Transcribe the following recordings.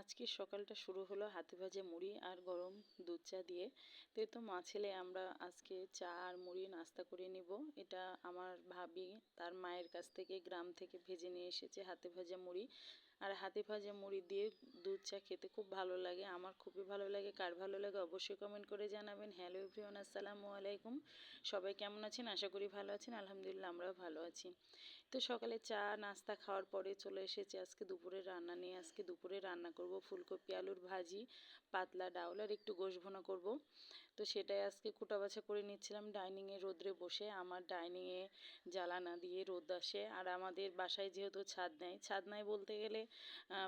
আজকের সকালটা শুরু হলো হাতে ভাজা মুড়ি আর গরম দুধ চা দিয়ে। তো তো মা ছেলে, আমরা আজকে চা আর মুড়ি নাস্তা করে নিব। এটা আমার ভাবি তার মায়ের কাছ থেকে গ্রাম থেকে ভেজে নিয়ে এসেছে হাতে ভাজা মুড়ি। আর হাতে ভাজা মুড়ি দিয়ে দুধ চা খেতে খুব ভালো লাগে, আমার খুবই ভালো লাগে। কার ভালো লাগে অবশ্যই কমেন্ট করে জানাবেন। হ্যালো এভরিওয়ান আসসালামু আলাইকুম। সবাই কেমন আছেন? আশা করি ভালো আছেন, আলহামদুলিল্লাহ আমরাও ভালো আছি। তো সকালে চা, নাস্তা খাওয়ার পরে চলে এসেছি আজকে দুপুরে রান্না নিয়ে। আজকে দুপুরে রান্না করব ফুলকপি, আলুর ভাজি, পাতলা ডাউল আর একটু গোশ ভুনা করব। তো সেটাই আজকে কুটা বাছা করে নিচ্ছিলাম। ডাইনিংয়ে রোদ্রে বসে আমার ডাইনিংয়ে জ্বালা না দিয়ে রোদ আসে আর আমাদের বাসায় যেহেতু ছাদ নেই, ছাদ নাই বলতে গেলে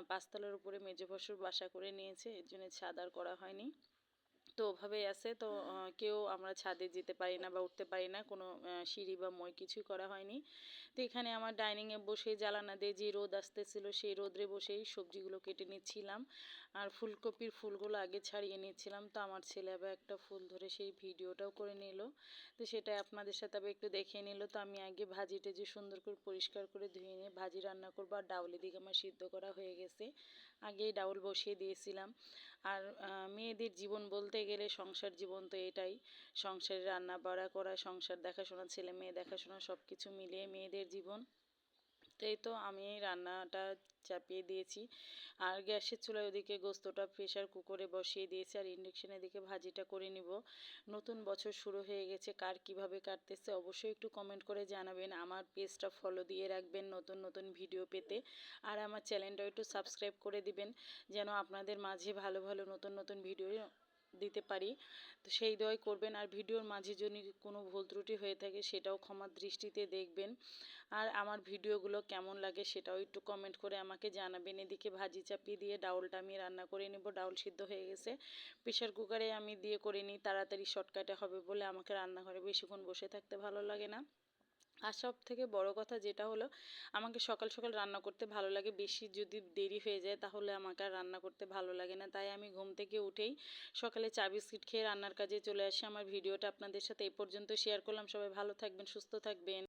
পাঁচতলার উপরে মেজো বসুর বাসা করে নিয়েছে, এর জন্য ছাদ আর করা হয়নি। তো ওভাবেই আছে। তো কেউ আমরা ছাদে যেতে পারি না বা উঠতে পারি না। কোনো সিঁড়ি বা মই কিছুই করা হয়নি। তো এখানে আমার ডাইনিংয়ে বসে জ্বালানা দিয়ে যে রোদ আসতেছিল সেই রোদ্রে বসেই সবজিগুলো কেটে নিচ্ছিলাম। আর ফুলকপির ফুলগুলো আগে ছাড়িয়ে নিচ্ছিলাম। তো আমার ছেলে আবার একটা ফুল ধরে সেই ভিডিওটাও করে নিল। তো সেটা আপনাদের সাথে আবার একটু দেখিয়ে নিল। তো আমি আগে ভাজিটা যে সুন্দর করে পরিষ্কার করে ধুয়ে নিয়ে ভাজি রান্না করব। আর ডাউলি দিকে আমার সিদ্ধ করা হয়ে গেছে। আগেই ডাউল বসিয়ে দিয়েছিলাম। আর মেয়েদের জীবন বলতে গেলে সংসার জীবন তো এটাই। সংসারে রান্না বাড়া করা, সংসার দেখাশোনা ছেলে মেয়ে দেখাশোনা সব কিছু মিলিয়ে মেয়েদের জীবন। এই তো আমি রান্নাটা চাপিয়ে দিয়েছি। আর গ্যাসের চুলায় ওদিকে গোস্তটা প্রেশার কুকারে বসিয়ে দিয়েছি আর ইন্ডাকশানের দিকে ভাজিটা করে নিব। নতুন বছর শুরু হয়ে গেছে, কার কীভাবে কাটতেছে অবশ্যই একটু কমেন্ট করে জানাবেন। আমার পেজটা ফলো দিয়ে রাখবেন নতুন নতুন ভিডিও পেতে। আর আমার চ্যানেলটাও একটু সাবস্ক্রাইব করে দিবেন, যেন আপনাদের মাঝে ভালো ভালো নতুন নতুন ভিডিও দিতে পারি। তো সেই দয় করবেন। আর ভিডিওর মাঝে যদি কোনো ভুল ত্রুটি হয়ে থাকে, সেটাও ক্ষমার দৃষ্টিতে দেখবেন। আর আমার ভিডিওগুলো কেমন লাগে, সেটাও একটু কমেন্ট করে আমাকে জানাবেন। এদিকে ভাজি চাপিয়ে দিয়ে ডাউলটা আমি রান্না করে নেব। ডাউল সিদ্ধ হয়ে গেছে। প্রেশার কুকারে আমি দিয়ে করে নিই। তাড়াতাড়ি শর্টকাটে হবে বলে আমাকে রান্নাঘরে বেশিক্ষণ বসে থাকতে ভালো লাগে না। আর সব থেকে বড়ো কথা যেটা হলো, আমাকে সকাল সকাল রান্না করতে ভালো লাগে। বেশি যদি দেরি হয়ে যায় তাহলে আমাকে আর রান্না করতে ভালো লাগে না। তাই আমি ঘুম থেকে উঠেই সকালে চা, বিস্কিট খেয়ে রান্নার কাজে চলে আসি। আমার ভিডিওটা আপনাদের সাথে এই পর্যন্ত শেয়ার করলাম। সবাই ভালো থাকবেন, সুস্থ থাকবেন।